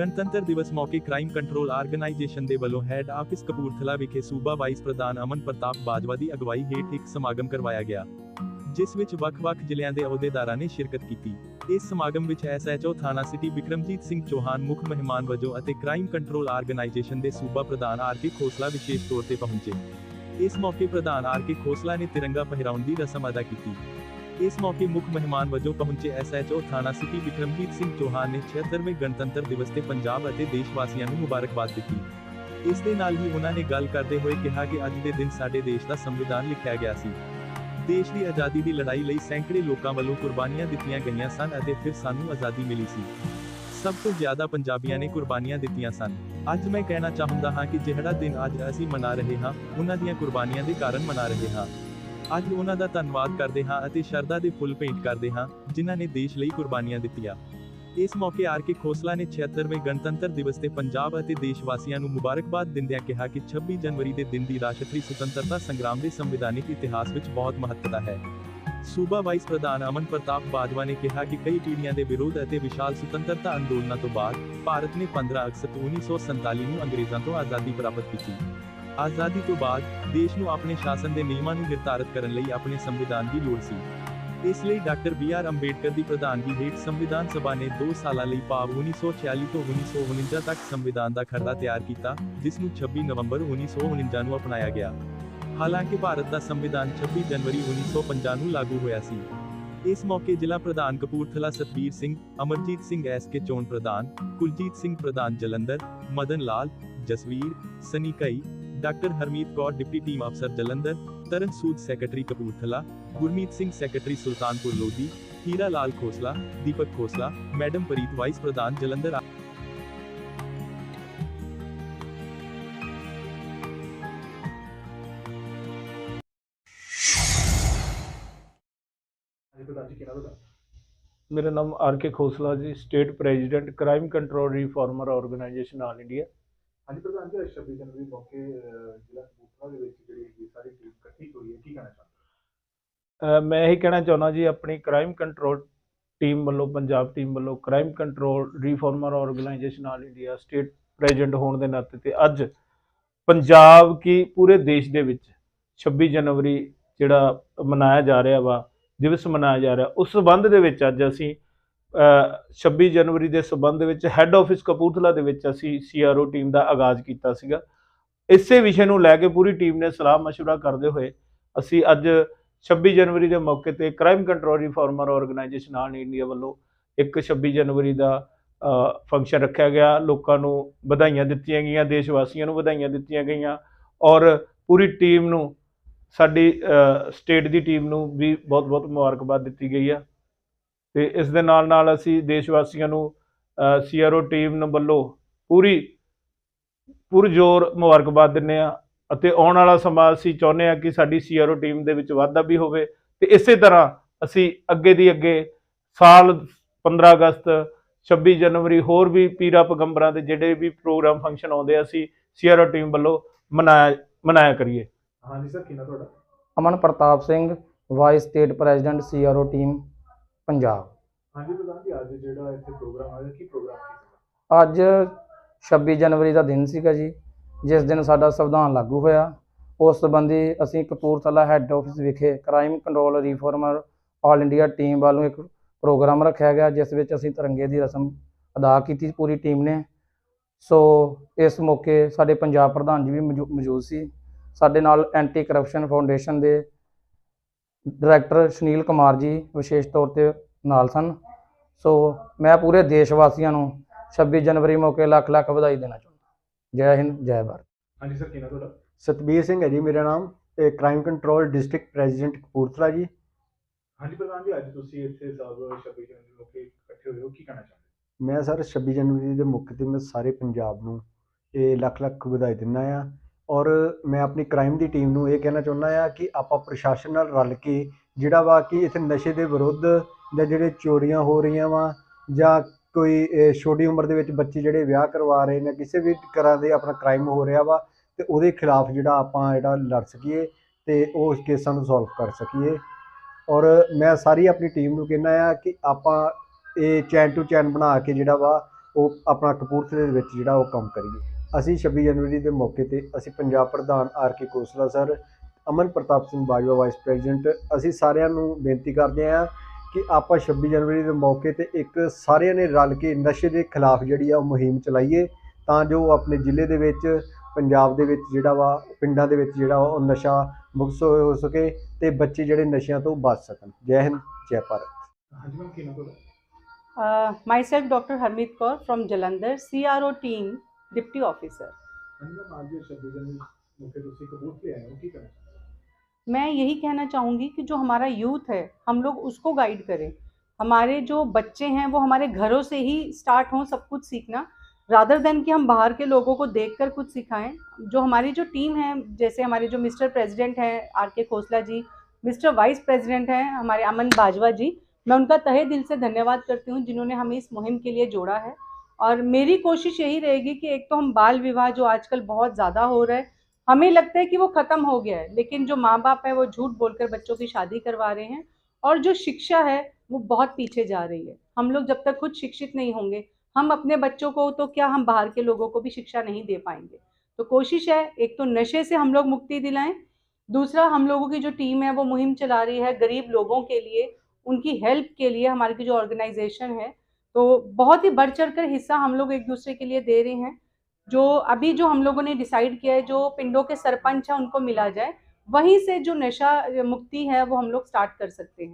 ਗਣਤੰਤਰ ਦਿਵਸ ਮੌਕੇ ਕ੍ਰਾਈਮ ਕੰਟਰੋਲ ਆਰਗੇਨਾਈਜੇਸ਼ਨ ਦੇ ਵੱਲੋਂ ਹੈੱਡ ਆਫਿਸ ਕਪੂਰਥਲਾ ਵਿਖੇ ਸੂਬਾ ਵਾਈਸ ਪ੍ਰਧਾਨ ਅਮਨ ਪ੍ਰਤਾਪ ਬਾਜਵਾ ਦੀ ਅਗਵਾਈ ਹੇਠ ਇੱਕ ਸਮਾਗਮ ਕਰਵਾਇਆ ਗਿਆ, ਜਿਸ ਵਿੱਚ ਵੱਖ-ਵੱਖ ਜ਼ਿਲ੍ਹਿਆਂ ਦੇ ਅਹੁਦੇਦਾਰਾਂ ਨੇ ਸ਼ਿਰਕਤ ਕੀਤੀ। ਇਸ ਸਮਾਗਮ ਵਿੱਚ ਐਸਐਚਓ ਥਾਣਾ ਸਿਟੀ ਵਿਕਰਮਜੀਤ ਸਿੰਘ ਚੌਹਾਨ ਮੁੱਖ ਮਹਿਮਾਨ ਵਜੋਂ ਅਤੇ ਕ੍ਰਾਈਮ ਕੰਟਰੋਲ ਆਰਗੇਨਾਈਜੇਸ਼ਨ ਦੇ ਸੂਬਾ ਪ੍ਰਧਾਨ ਆਰ ਕੇ ਖੋਸਲਾ ਵਿਸ਼ੇਸ਼ ਤੌਰ ਤੇ ਪਹੁੰਚੇ। ਇਸ ਮੌਕੇ ਪ੍ਰਧਾਨ ਆਰ ਕੇ ਖੋਸਲਾ ਨੇ ਤਿਰੰਗਾ ਪਹਿਰਾਉਣ ਦੀ ਰਸਮ ਅਦਾ ਕੀਤੀ। ਇਸ ਮੌਕੇ ਮੁੱਖ ਮਹਿਮਾਨ ਵਜੋਂ ਪਹੁੰਚੇ ਐਸਐਚਓ ਥਾਣਾ ਸਿਟੀ ਵਿਕਰਮਜੀਤ ਸਿੰਘ ਚੌਹਾਨ ਨੇ 76ਵੇਂ ਗਣਤੰਤਰ ਦਿਵਸ ਤੇ ਪੰਜਾਬ ਅਤੇ ਦੇਸ਼ ਵਾਸੀਆਂ ਨੂੰ ਮੁਬਾਰਕਬਾਦ ਦਿੱਤੀ। ਇਸ ਦੇ ਨਾਲ ਹੀ ਉਹਨਾਂ ਨੇ ਗੱਲ ਕਰਦੇ ਹੋਏ ਕਿਹਾ ਕਿ ਅੱਜ ਦੇ ਦਿਨ ਸਾਡੇ ਦੇਸ਼ ਦਾ ਸੰਵਿਧਾਨ ਲਿਖਿਆ ਗਿਆ ਸੀ। ਦੇਸ਼ ਦੀ ਆਜ਼ਾਦੀ ਦੀ ਲੜਾਈ ਲਈ ਸੈਂਕੜੇ ਲੋਕਾਂ ਵੱਲੋਂ ਕੁਰਬਾਨੀਆਂ ਦਿੱਤੀਆਂ ਗਈਆਂ ਸਨ ਅਤੇ ਫਿਰ ਸਾਨੂੰ ਆਜ਼ਾਦੀ ਮਿਲੀ ਸੀ। ਸਭ ਤੋਂ ਜ਼ਿਆਦਾ ਪੰਜਾਬੀਆਂ ਨੇ ਕੁਰਬਾਨੀਆਂ ਦਿੱਤੀਆਂ ਸਨ। ਅੱਜ ਮੈਂ ਕਹਿਣਾ ਚਾਹੁੰਦਾ ਹਾਂ ਕਿ ਜਿਹੜਾ ਦਿਨ ਅੱਜ ਅਸੀਂ ਮਨਾ ਰਹੇ ਹਾਂ, ਉਹਨਾਂ ਦੀਆਂ ਕੁਰਬਾਨੀਆਂ ਦੇ ਕਾਰਨ ਮਨਾ ਰਹੇ ਹਾਂ। ਅੱਜ ਉਹਨਾਂ ਦਾ ਧੰਨਵਾਦ ਕਰਦੇ ਹਾਂ ਅਤੇ ਸ਼ਰਧਾ ਦੇ ਫੁੱਲ ਭੇਂਟ ਕਰਦੇ ਹਾਂ, ਜਿਨ੍ਹਾਂ ਨੇ ਦੇਸ਼ ਲਈ ਕੁਰਬਾਨੀਆਂ ਦਿੱਤੀਆਂ। ਇਸ ਮੌਕੇ ਆਰ ਕੇ ਖੋਸਲਾ ਨੇ 76ਵੇਂ ਗਣਤੰਤਰ ਦਿਵਸ ਤੇ ਪੰਜਾਬ ਅਤੇ ਦੇਸ਼ ਵਾਸੀਆਂ ਨੂੰ ਮੁਬਾਰਕਬਾਦ ਦਿੰਦਿਆਂ ਕਿਹਾ ਕਿ 26 ਜਨਵਰੀ ਦੇ ਦਿਨ ਦੀ ਰਾਸ਼ਟਰੀ ਸੁਤੰਤਰਤਾ ਸੰਗਰਾਮ ਦੇ ਸੰਵਿਧਾਨਿਕ ਇਤਿਹਾਸ ਵਿੱਚ ਬਹੁਤ ਮਹੱਤਤਾ ਹੈ। ਸੂਬਾ ਵਾਈਸ ਪ੍ਰਧਾਨ ਅਮਨ ਪ੍ਰਤਾਪ ਬਾਜਵਾ ਨੇ ਕਿਹਾ ਕਿ ਕਈ ਪੀੜ੍ਹੀਆਂ ਦੇ ਵਿਰੋਧ ਅਤੇ ਵਿਸ਼ਾਲ ਸੁਤੰਤਰਤਾ ਅੰਦੋਲਨਾਂ ਤੋਂ ਬਾਅਦ ਭਾਰਤ ਨੇ 15 ਅਗਸਤ 1947 ਨੂੰ ਅੰਗਰੇਜ਼ਾਂ ਤੋਂ ਆਜ਼ਾਦੀ ਪ੍ਰਾਪਤ ਕੀਤੀ। ਆਜ਼ਾਦੀ ਤੋਂ ਬਾਅਦ ਦੇਸ਼ ਨੂੰ ਆਪਣੇ ਸ਼ਾਸਨ ਦੇ ਨਿਯਮਾਂ ਨੂੰ ਨਿਰਧਾਰਤ ਕਰਨ ਲਈ ਆਪਣੇ ਸੰਵਿਧਾਨ ਦੀ ਲੋੜ ਸੀ ਇਸ ਲਈ ਡਾਕਟਰ ਬੀ ਆਰ ਅੰਬੇਡਕਰ ਦੀ ਪ੍ਰਧਾਨਗੀ ਹੇਠ ਸੰਵਿਧਾਨ ਸਭਾ ਨੇ 2 ਸਾਲਾਂ ਲਈ ਭਾਵ 1946 ਤੋਂ 1949 ਤੱਕ ਸੰਵਿਧਾਨ ਦਾ ਖਰੜਾ ਤਿਆਰ ਕੀਤਾ ਜਿਸ ਨੂੰ 26 ਨਵੰਬਰ 1949 ਨੂੰ ਅਪਣਾਇਆ ਗਿਆ ਹਾਲਾਂਕਿ ਭਾਰਤ ਦਾ ਸੰਵਿਧਾਨ 26 ਜਨਵਰੀ 1950 ਨੂੰ ਲਾਗੂ ਹੋਇਆ ਸੀ ਇਸ ਮੌਕੇ ਜ਼ਿਲ੍ਹਾ ਪ੍ਰਧਾਨ ਕਪੂਰਥਲਾ ਸਤਬੀਰ ਸਿੰਘ ਅਮਰਜੀਤ ਸਿੰਘ ਐਸ ਕੇ ਚੋਣ ਪ੍ਰਧਾਨ ਕੁਲਜੀਤ ਸਿੰਘ ਪ੍ਰਧਾਨ ਜਲੰਧਰ ਮਦਨ ਲਾਲ ਜਸਵੀਰ ਸਨੀ ਕਈ doctor Harmeet Kaur deputy team ਅਫਸਰ Jalandhar Taran Sood secretary Kapurthala Gurmeet Singh secretary Sultanpur Lodhi Hira Lal Khosla Deepak Khosla madam Preet vice ਪ੍ਰਧਾਨ ਜਲੰਧਰ ਮੇਰਾ ਨਾਮ R K Khosla ji state president crime control reformer organisation all India ਹਾਂਜੀ ਪ੍ਰਧਾਨ ਜੀ, ਅੱਜ 26 ਜਨਵਰੀ ਮੌਕੇ ਜ਼ਿਲ੍ਹਾ ਕਪੂਰਥਲਾ ਦੇ ਵਿੱਚ ਜਿਹੜੀ ਹੈਗੀ ਸਾਰੀ ਟੀਮ ਇਕੱਠੀ ਹੋਈ ਹੈ, ਕੀ ਕਹਿਣਾ ਚਾਹੁੰਦੇ ਮੈਂ ਇਹੀ ਕਹਿਣਾ ਚਾਹੁੰਦਾ ਜੀ, ਆਪਣੀ ਕ੍ਰਾਈਮ ਕੰਟਰੋਲ ਟੀਮ ਵੱਲੋਂ, ਪੰਜਾਬ ਟੀਮ ਵੱਲੋਂ crime control reformer organisation all India state president ਹੋਣ ਦੇ ਨਾਤੇ ਤੇ ਅੱਜ ਪੰਜਾਬ ਕੀ ਪੂਰੇ ਦੇਸ਼ ਦੇ ਵਿੱਚ 26 ਜਨਵਰੀ ਜਿਹੜਾ ਮਨਾਇਆ ਜਾ ਰਿਹਾ ਵਾ, ਦਿਵਸ ਮਨਾਇਆ ਜਾ ਰਿਹਾ, ਉਸ ਸਬੰਧ ਦੇ ਵਿੱਚ ਅੱਜ ਅਸੀਂ 26 ਜਨਵਰੀ ਦੇ ਸਬੰਧ ਵਿੱਚ ਹੈੱਡ ਆਫਿਸ ਕਪੂਰਥਲਾ ਦੇ ਵਿੱਚ ਅਸੀਂ ਸੀਆਰਓ ਟੀਮ ਦਾ ਆਗਾਜ਼ ਕੀਤਾ ਸੀਗਾ ਇਸੇ ਵਿਸ਼ੇ ਨੂੰ ਲੈ ਕੇ ਪੂਰੀ ਟੀਮ ਨੇ ਸਲਾਹ مشورہ ਕਰਦੇ ਹੋਏ ਅਸੀਂ ਅੱਜ 26 ਜਨਵਰੀ ਦੇ ਮੌਕੇ ਤੇ crime control reformer organisation all India ਵੱਲੋਂ ਇੱਕ 26 ਜਨਵਰੀ ਦਾ ਫੰਕਸ਼ਨ ਰੱਖਿਆ ਗਿਆ ਲੋਕਾਂ ਨੂੰ ਵਧਾਈਆਂ ਦਿੱਤੀਆਂ ਗਈਆਂ ਦੇਸ਼ ਵਾਸੀਆਂ ਨੂੰ ਵਧਾਈਆਂ ਦਿੱਤੀਆਂ ਗਈਆਂ ਔਰ ਪੂਰੀ ਟੀਮ ਨੂੰ ਸਾਡੀ ਸਟੇਟ ਦੀ ਟੀਮ ਨੂੰ ਵੀ ਬਹੁਤ-ਬਹੁਤ ਮੁਬਾਰਕਬਾਦ ਦਿੱਤੀ ਗਈ ਆ ਤੇ ਇਸ ਦੇ ਨਾਲ ਨਾਲ ਅਸੀਂ ਦੇਸ਼ ਵਾਸੀਆਂ ਨੂੰ ਸੀਆਰਓ ਟੀਮ ਨੂੰ ਵੱਲੋਂ ਪੂਰੀ ਪੁਰਜੋਰ ਮੁਬਾਰਕਬਾਦ ਦਿੰਦੇ ਆ ਅਤੇ ਆਉਣ ਵਾਲਾ ਸਮਾਂ ਅਸੀਂ ਚਾਹੁੰਦੇ ਆ ਕਿ ਸਾਡੀ ਸੀਆਰਓ ਟੀਮ ਦੇ ਵਿੱਚ ਵਾਧਾ ਵੀ ਹੋਵੇ ਤੇ ਇਸੇ ਤਰ੍ਹਾਂ ਅਸੀਂ ਅੱਗੇ ਦੀ ਅੱਗੇ ਸਾਲ 15 ਅਗਸਤ 26 ਜਨਵਰੀ ਹੋਰ ਵੀ ਪੀਰਾ ਪਗੰਬਰਾਂ ਦੇ ਜਿਹੜੇ ਵੀ ਪ੍ਰੋਗਰਾਮ ਫੰਕਸ਼ਨ ਆਉਂਦੇ ਆ ਅਸੀਂ ਸੀਆਰਓ ਟੀਮ ਵੱਲੋਂ ਮਨਾਇਆ ਮਨਾਇਆ ਕਰੀਏ। ਹਾਂਜੀ ਸਰ ਕੀ ਨਾ ਤੁਹਾਡਾ? Aman Pratap Singh vice state president CRO team Punjab. ਹਾਂਜੀ ਪ੍ਰਧਾਨ ਜੀ ਅੱਜ ਜਿਹੜਾ ਇੱਥੇ ਪ੍ਰੋਗਰਾਮ ਆਇਆ ਕੀ ਪ੍ਰੋਗਰਾਮ ਕੀ ਸੀਗਾ ਅੱਜ 26 ਜਨਵਰੀ ਦਾ ਦਿਨ ਸੀਗਾ ਜੀ ਜਿਸ ਦਿਨ ਸਾਡਾ ਸੰਵਿਧਾਨ ਲਾਗੂ ਹੋਇਆ। ਉਸ ਸੰਬੰਧੀ ਅਸੀਂ ਕਪੂਰਥਲਾ ਹੈੱਡ ਆਫਿਸ ਵਿਖੇ crime control reformer all India team ਵੱਲੋਂ ਇੱਕ ਪ੍ਰੋਗਰਾਮ ਰੱਖਿਆ ਗਿਆ ਜਿਸ ਵਿੱਚ ਅਸੀਂ ਤਿਰੰਗੇ ਦੀ ਰਸਮ ਅਦਾ ਕੀਤੀ ਪੂਰੀ ਟੀਮ ਨੇ। ਸੋ ਇਸ ਮੌਕੇ ਸਾਡੇ ਪੰਜਾਬ ਪ੍ਰਧਾਨ ਜੀ ਵੀ ਮੌਜੂ- ਮੌਜੂਦ ਸੀ। ਸਾਡੇ ਨਾਲ ਐਂਟੀ ਕਰਪਸ਼ਨ ਫਾਊਂਡੇਸ਼ਨ ਦੇ ਡਾਇਰੈਕਟਰ ਸੁਨੀਲ ਕੁਮਾਰ ਜੀ ਵਿਸ਼ੇਸ਼ ਤੌਰ ਤੇ ਨਾਲ ਸਨ। ਸੋ ਮੈਂ ਪੂਰੇ ਦੇਸ਼ ਵਾਸੀਆਂ ਨੂੰ 26 ਜਨਵਰੀ ਮੌਕੇ ਲੱਖ ਲੱਖ ਵਧਾਈ ਦੇਣਾ ਚਾਹੁੰਦਾ। ਜੈ ਹਿੰਦ ਜੈ ਭਾਰਤ। ਹਾਂਜੀ ਸਰ ਕੀ ਨਾ ਤੁਹਾਡਾ? ਸਤਬੀਰ ਸਿੰਘ ਹੈ ਜੀ ਮੇਰਾ ਨਾਮ ਤੇ crime control district president Kapurthala ji. ਹਾਂਜੀ ਪ੍ਰਧਾਨ ਜੀ ਅੱਜ ਤੁਸੀਂ ਇੱਥੇ ਸਭ 26 ਜਨਵਰੀ ਮੌਕੇ ਇਕੱਠੇ ਹੋਏ ਹੋ ਕੀ ਕਹਿਣਾ ਚਾਹੁੰਦੇ ਮੈਂ ਸਰ 26 ਜਨਵਰੀ ਦੇ ਮੌਕੇ ਤੇ ਮੈਂ ਸਾਰੇ ਪੰਜਾਬ ਨੂੰ ਇਹ ਲੱਖ ਲੱਖ ਵਧਾਈ ਦਿੰਦਾ ਆ ਔਰ ਮੈਂ ਆਪਣੀ ਕ੍ਰਾਈਮ ਦੀ ਟੀਮ ਨੂੰ ਇਹ ਕਹਿਣਾ ਚਾਹੁੰਦਾ ਆ ਕਿ ਆਪਾਂ ਪ੍ਰਸ਼ਾਸਨ ਨਾਲ ਰਲ ਕੇ ਜਿਹੜਾ ਵਾ ਕਿ ਇੱਥੇ ਨਸ਼ੇ ਦੇ ਵਿਰੁੱਧ ਜਾਂ ਜਿਹੜੇ ਚੋਰੀਆਂ ਹੋ ਰਹੀਆਂ ਵਾ ਜਾਂ ਕੋਈ ਛੋਟੀ ਉਮਰ ਦੇ ਵਿੱਚ ਬੱਚੇ ਜਿਹੜੇ ਵਿਆਹ ਕਰਵਾ ਰਹੇ ਨੇ ਕਿਸੇ ਵੀ ਤਰ੍ਹਾਂ ਦੇ ਆਪਣਾ ਕ੍ਰਾਈਮ ਹੋ ਰਿਹਾ ਵਾ ਤੇ ਉਹਦੇ ਖਿਲਾਫ ਜਿਹੜਾ ਆਪਾਂ ਜਿਹੜਾ ਲੜ ਸਕੀਏ ਤੇ ਉਹ ਕੇਸਾਂ ਨੂੰ ਸੋਲਵ ਕਰ ਸਕੀਏ। ਔਰ ਮੈਂ ਸਾਰੀ ਆਪਣੀ ਟੀਮ ਨੂੰ ਕਹਿੰਦਾ ਆ ਕਿ ਆਪਾਂ ਇਹ ਚੈਨ ਟੂ ਚੈਨ ਬਣਾ ਕੇ ਜਿਹੜਾ ਵਾ ਉਹ ਆਪਣਾ ਕਪੂਰਥਲੇ ਦੇ ਵਿੱਚ ਜਿਹੜਾ ਉਹ ਕੰਮ ਕਰੀਏ। ਅਸੀਂ 26 ਜਨਵਰੀ ਦੇ ਮੌਕੇ ਤੇ ਅਸੀਂ ਪੰਜਾਬ ਪ੍ਰਧਾਨ R K Khosla sir Aman Pratap Singh Bajwa vice president ਅਸੀਂ ਸਾਰਿਆਂ ਨੂੰ ਬੇਨਤੀ ਕਰਦੇ ਹਾਂ ਕਿ ਆਪਾਂ 26 ਜਨਵਰੀ ਦੇ ਮੌਕੇ ਤੇ ਇੱਕ ਸਾਰਿਆਂ ਨੇ ਰਲ ਕੇ ਨਸ਼ੇ ਦੇ ਖਿਲਾਫ ਜਿਹੜੀ ਆ ਉਹ ਮੁਹਿੰਮ ਚਲਾਈਏ ਤਾਂ ਜੋ ਆਪਣੇ ਜ਼ਿਲ੍ਹੇ ਦੇ ਵਿੱਚ ਪੰਜਾਬ ਦੇ ਵਿੱਚ ਜਿਹੜਾ ਵਾ ਪਿੰਡਾਂ ਦੇ ਵਿੱਚ ਜਿਹੜਾ ਵਾ ਉਹ ਨਸ਼ਾ ਮੁਕਤ ਹੋ ਸਕੇ ਤੇ ਬੱਚੇ ਜਿਹੜੇ ਨਸ਼ਿਆਂ ਤੋਂ ਬਚ ਸਕਣ ਜੈ ਹਿੰਦ ਜੈ ਭਾਰਤ ਹਾਂਜੀ ਮੈਮ ਕੀ ਨਾਮ ਤੁਹਾਡਾ myself, Dr. Harmeet Kaur from Jalandhar, CRO team, deputy officer. मैं यही कहना चाहूँगी कि जो हमारा यूथ है हम लोग उसको गाइड करें। हमारे जो बच्चे हैं वो हमारे घरों से ही स्टार्ट हों सब कुछ सीखना। रादर देन कि हम बाहर के लोगों को देखकर कुछ सिखाएँ। जो हमारी जो टीम है जैसे हमारे जो मिस्टर प्रेसिडेंट हैं R K Khosla ji mister vice president हैं हमारे अमन बाजवा जी मैं उनका तहे दिल से धन्यवाद करती हूँ जिन्होंने हमें इस मुहिम के लिए जोड़ा है। और मेरी कोशिश यही रहेगी कि एक तो हम बाल विवाह जो आजकल बहुत ज़्यादा हो रहा है, हमें लगता है कि वो ख़त्म हो गया है, लेकिन जो माँ बाप है वो झूठ बोलकर बच्चों की शादी करवा रहे हैं और जो शिक्षा है वो बहुत पीछे जा रही है। हम लोग जब तक खुद शिक्षित नहीं होंगे, हम अपने बच्चों को तो क्या हम बाहर के लोगों को भी शिक्षा नहीं दे पाएँगे? तो कोशिश है, एक तो नशे से हम लोग मुक्ति दिलाएँ, दूसरा हम लोगों की जो टीम है वो मुहिम चला रही है गरीब लोगों के लिए, उनकी हेल्प के लिए हमारी की जो ऑर्गेनाइजेशन है तो बहुत ही बढ़ चढ़ कर हिस्सा हम लोग एक दूसरे के लिए दे रहे हैं। जो अभी जो हम लोगों ने डिसाइड किया है, जो पिंडों के सरपंच हैं, उनको मिला जाए, वहीं से जो नशा मुक्ति है, वो हम लोग स्टार्ट कर सकते हैं।